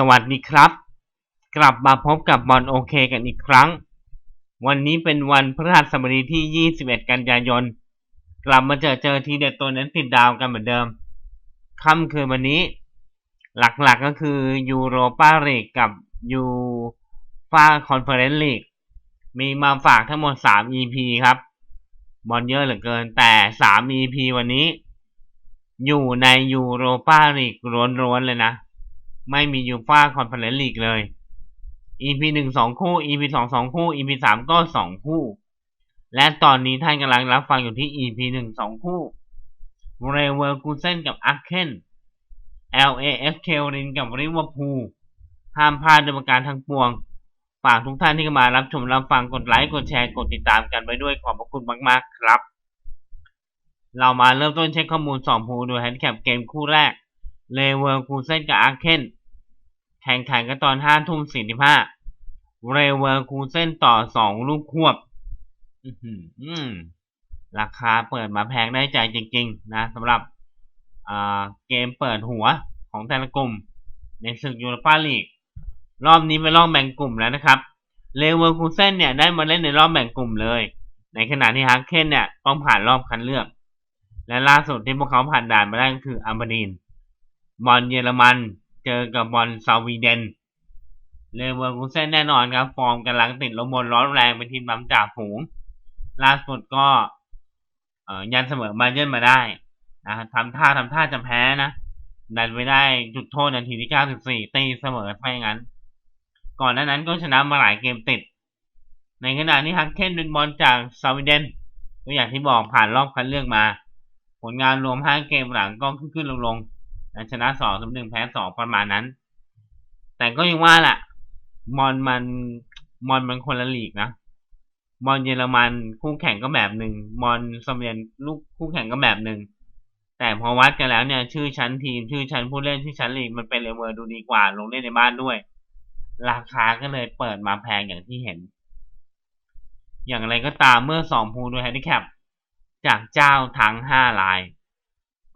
สวัสดีครับ กลับมาพบกับบอลโอเคกันอีกครั้ง วันนี้เป็นวันพฤหัสบดีที่ 21 กันยายน กลับมาเจอเจอทีเด็ดตัวนั้นติดดาวกันเหมือนเดิม ค่ำคืนวันนี้ หลักๆกก็คือยูโรปาลีกกับยูฟาคอนเฟอเรนซ์ลีกมีมาฝากทั้งหมด 3 EP ครับ บอลเยอะเหลือเกินแต่ 3 EP วันนี้ อยู่ในยูโรปาลีกล้วนๆเลยนะ ไม่มียูฟ่าคอนเฟอเรนซ์ลีกเลย EP หนึ่งสองคู่ EP สองสองคู่ EP สามก็สองคู่ และตอนนี้ท่านกำลังรับฟังอยู่ที่ EP หนึ่งสองคู่เรเวอร์กูเซนกับอาร์เคน LAF เคลรินกับริเวอร์พูลห้ามพลาดโดยประการทั้งปวง ฝากทุกท่านที่เข้ามารับชมรับฟังกดไลค์กดแชร์กดติดตามกันไปด้วยขอบพระคุณมาก ๆ ครับ เรามาเริ่มต้นเช็คข้อมูลสองภูโดยแฮนด์แคปเกมคู่แรกเลเวอร์คูเซนกับอาร์เคน แข่งขันกันตอนห้าทุ่มสี่สิบห้าเรเวอร์คูเซนต่อสองลูกควบราคาเปิดมาแพงได้ใจจริง ๆ นะสำหรับเกมเปิดหัวของแต่ละกลุ่ม ในศึกยูโรปาลีก รอบนี้เป็นรอบแบ่งกลุ่มแล้วนะครับเลเวอร์คูเซนเนี่ยได้มาเล่นในรอบแบ่งกลุ่มเลย ในขณะที่ฮักเคนเนี่ยต้องผ่านรอบคัดเลือก และล่าสุดที่พวกเขาผ่านด่านมาได้ก็คืออัมบาดีนบอลเยอรมัน เจอกับบอลซาวีเดนเลเวอร์คูเซนแน่นอนครับ ฟอร์มกำลังติดลมบนร้อนแรงเป็นทีมนำจ่าฝูงล่าสุดก็ยันเสมอมาเยินมาได้นะทำท่าทำท่าจะแพ้นะดันไปได้จุดโทษนาทีที่ 94 ตีเสมอไปงั้น ก่อนหน้านั้นก็ชนะมาหลายเกมติด ในขณะนี้ฮักเคนเป็นบอลจากซาวีเดนก็อย่างที่บอกผ่านรอบคัดเลือกมา ผลงานรวม 5 เกมหลังก็ขึ้นขึ้นลงลง ชนะสองสมหนึ่งแพ้สองประมาณนั้น แต่ก็ยังว่าแหละมอนมันมอนมันคนละลีกนะมอนเยอรมันคู่แข่งก็แบบหนึ่งมอนสเวียนลูกคู่แข่งก็แบบหนึ่งแต่พอวัดกันแล้วเนี่ย ชื่อชั้นทีม ชื่อชั้นผู้เล่นชื่อชั้นลีกมันเป็นเลเวอร์ดูดีกว่า ลงเล่นในบ้านด้วย ราคาก็เลยเปิดมาแพงอย่างที่เห็น อย่างไรก็ตามเมื่อสองพูด้วยแฮนดิแคปจากเจ้าทั้งห้าลาย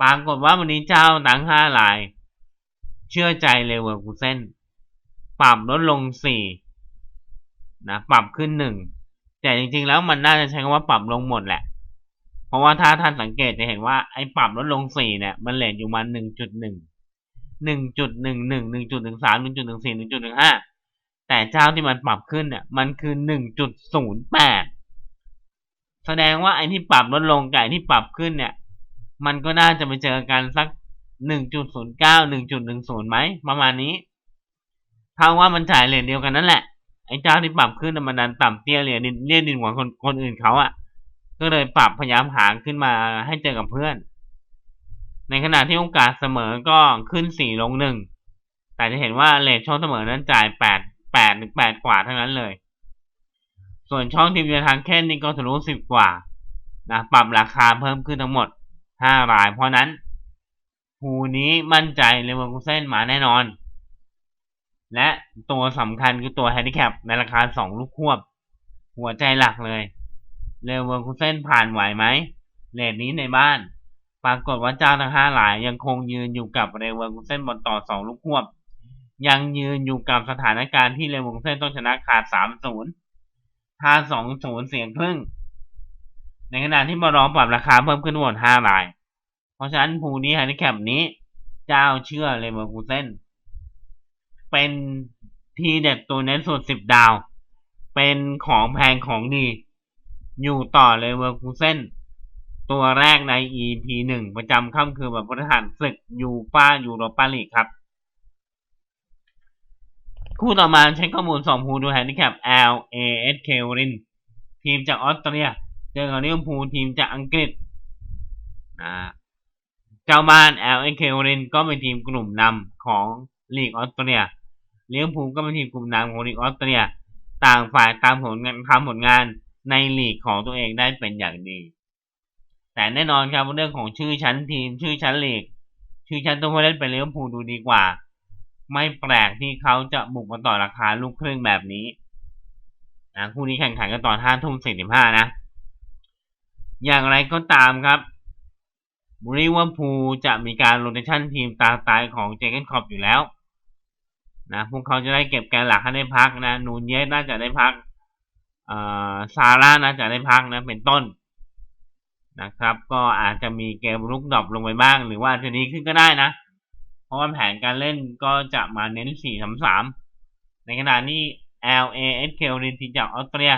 ปรากฏว่าวันนี้เจ้าทั้งห้าลาย เชื่อใจเลเวอร์คูเซนปรับลดลงสี่นะปรับขึ้นหนึ่งแต่จริงๆแล้วมันน่าจะใช้คำว่าปรับลงหมดแหละ เพราะว่าถ้าท่านสังเกตจะเห็นว่าไอ้ปรับลดลงสี่เนี่ย มันเลทอยู่มาหนึ่งจุดหนึ่งหนึ่งจุดหนึ่งหนึ่งหนึ่งจุดหนึ่งสามหนึ่งจุดหนึ่งสี่หนึ่งจุดหนึ่งห้าแต่เจ้าที่มันปรับขึ้นเนี่ยมันคือหนึ่งจุดศูนย์แปดแสดงว่าไอ้ที่ปรับลดลงกับไอ้ที่ปรับขึ้นเนี่ย มันก็น่าจะไปเจอกันสัก 1.09 1.10ไหมประมาณนี้ถ้าว่ามันจ่ายเหรียญเดียวกันนั่นแหละไอ้เจ้าที่ปรับขึ้นมันดันต่ำเตี้ยเหรียญเรียดินหัวคนคนอื่นเขาอะ่ะ ก็เลยปรับพยายามหางขึ้นมาให้เจอกับเพื่อน ในขณะที่โอกาสเสมอก็ขึ้น4ลง1แต่จะเห็นว่าเลทช่องเสมอนั้นจ่าย8 8หรือ8กว่าเท่านั้นเลย ส่วนช่องทีมเยือนทางแค่นี้ก็ทะลุ10กว่านะปรับราคาเพิ่มขึ้นทั้งหมด ห้าราย เพราะนั้นภูนี้มั่นใจเลเวอร์คูเซนมาแน่นอน และตัวสำคัญคือตัวแฮนดิแคปในราคาสองลูกควบ หัวใจหลักเลยเลเวอร์คูเซนผ่านไหวไหมเลทนี้ในบ้าน ปรากฏว่าเจ้าทั้งห้าหลายยังคงยืนอยู่กับเลเวอร์คูเซนบนต่อสองลูกควบ ยังยืนอยู่กับสถานการณ์ที่เลเวอร์คูเซนต้องชนะขาดสามศูนย์ถ้าสองศูนย์เสียงครึ่ง ในขณะที่บอลองปรับราคาเพิ่มขึ้นหมดห้าราย เพราะฉะนั้นภูนี้ฮันดิแคปนี้ เจ้าเชื่อเลยเมอร์คูเซนเป็นทีเด็ดตัวเน้นสุดสิบดาว เป็นของแพงของดี อยู่ต่อเลยเวอร์คูเซนตัวแรกใน EP หนึ่งประจำค่ำคืนแบบพฤหัสศึกยูฟ่ายูโรปาลีกครับ คู่ต่อมาใช้ข้อมูลสองภูดูแฮนดิแคป L A S K รินทีมจากออสเตรีย เจอกับลิเวอร์พูลทีมจากอังกฤษนะเจ้าบ้านเอลเอเคโอเรนก็เป็นทีมกลุ่มนำของลีกออสเตรียลิเวอร์พูลก็เป็นทีมกลุ่มนำของลีกออสเตรียต่างฝ่ายตามผลงานทำผลงานในลีกของตัวเองได้เป็นอย่างดี แต่แน่นอนครับเรื่องของชื่อชั้นทีม ชื่อชั้นลีก ชื่อชั้นตัวผู้เล่นเป็นลิเวอร์พูลดูดีกว่า ไม่แปลกที่เขาจะบุกมาต่อราคาลูกครึ่งแบบนี้นะคู่นี้แข่งขันกันตอนห้าทุ่มสี่สิบห้านะ อย่างไรก็ตามครับบริวอร์พูลจะมีการโรเตชันทีมตาตายของเจเกนคอปอยู่แล้วนะพวกเขาจะได้เก็บแกนหลักให้ได้พักนะนูนเยสน่าจะได้พักอ่อซาร่าน่าจะได้พักนะเป็นต้นนะครับ ก็อาจจะมีเกมลุกดรอปลงไปบ้าง หรือว่าจะดีขึ้นก็ได้นะ เพราะว่าแผนการเล่นก็จะมาเน้น4-3-3ในขณะที่ LA s k ลินทีจากออสเตรีย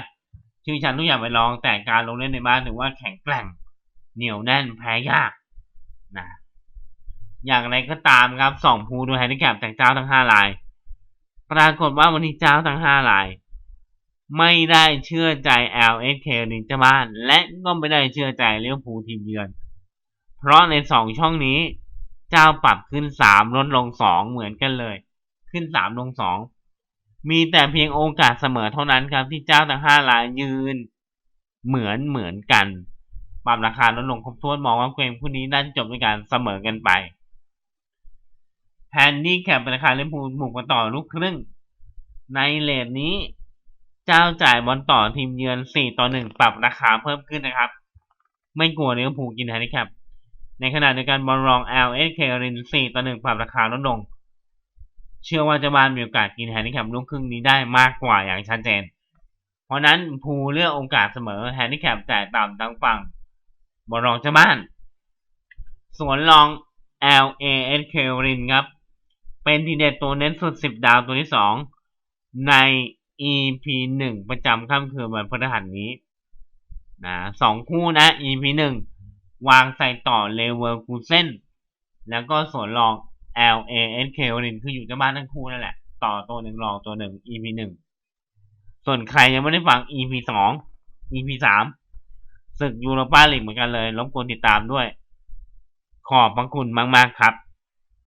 ชื่อฉันทุกอย่างไปลองแต่การลงเล่นในบ้านถือว่าแข็งแกร่ง เหนียวแน่นแพ้ยากนะอย่างไรก็ตามครับสองภูดูแฮนดิแคปจากเจ้าทั้งห้าลาย ปรากฏว่าวันนี้เจ้าทั้งห้าลาย ไม่ได้เชื่อใจ LSK ลินเจ้าบ้าน และก็ไม่ได้เชื่อใจเลี้ยวภูทีมเยือน เพราะในสองช่องนี้ เจ้าปรับขึ้นสามลดลงสองเหมือนกันเลย ขึ้นสามลงสอง มีแต่เพียงโอกาสเสมอเท่านั้นครับที่เจ้าทั้งห้ารายยืน เหมือนเหมือนกันปรับราคาลดลงครบถ้วนมองว่าเกมคู่นี้น่าจะจบด้วยการเสมอกันไปแพนดี้แคปเป็นราคาเล่นพูลบุกมาต่อลูกครึ่ง ในเลทนี้ เจ้าจ่ายบอลต่อทีมเยือน 4 ต่อ 1 ปรับราคาเพิ่มขึ้นนะครับ ไม่กลัวเลี้ยวภูลกินแฮนดิแคปในขณะเดียวกันบอลรอง LSK ริน 4 ต่อ 1 ปรับราคาลดลง เชื่อว่าเจะบานมีโอกาสกินแฮนดิแคปลูกครึ่งนี้ได้มากกว่าอย่างชัดเจน เพราะนั้นภูเลือกโอกาสเสมอแฮนดิแคปจ่ายต่ำทั้งฝั่งบอลรองเจ้าบ้าน ส่วนรอง LASK รินครับ เป็นทีเด็ดตัวเน้นสุด 10 ดาวตัวที่ 2 ใน EP 1 ประจำค่ำคืนวันพฤหัสนี้นะสองคู่นะ EP 1 วางใส่ต่อเลเวอร์คูเซนแล้วก็ส่วนรอง LASK รินคืออยู่เจ้าบ้านทั้งคู่นั่นแหละ ต่อตัวหนึ่งรองตัวหนึ่ง EP หนึ่งส่วนใครยังไม่ได้ฟัง EP สอง EP สามศึกยูโรปาลีกเหมือนกันเลยรบกวนติดตามด้วย ขอบพระคุณมาก ๆ ครับ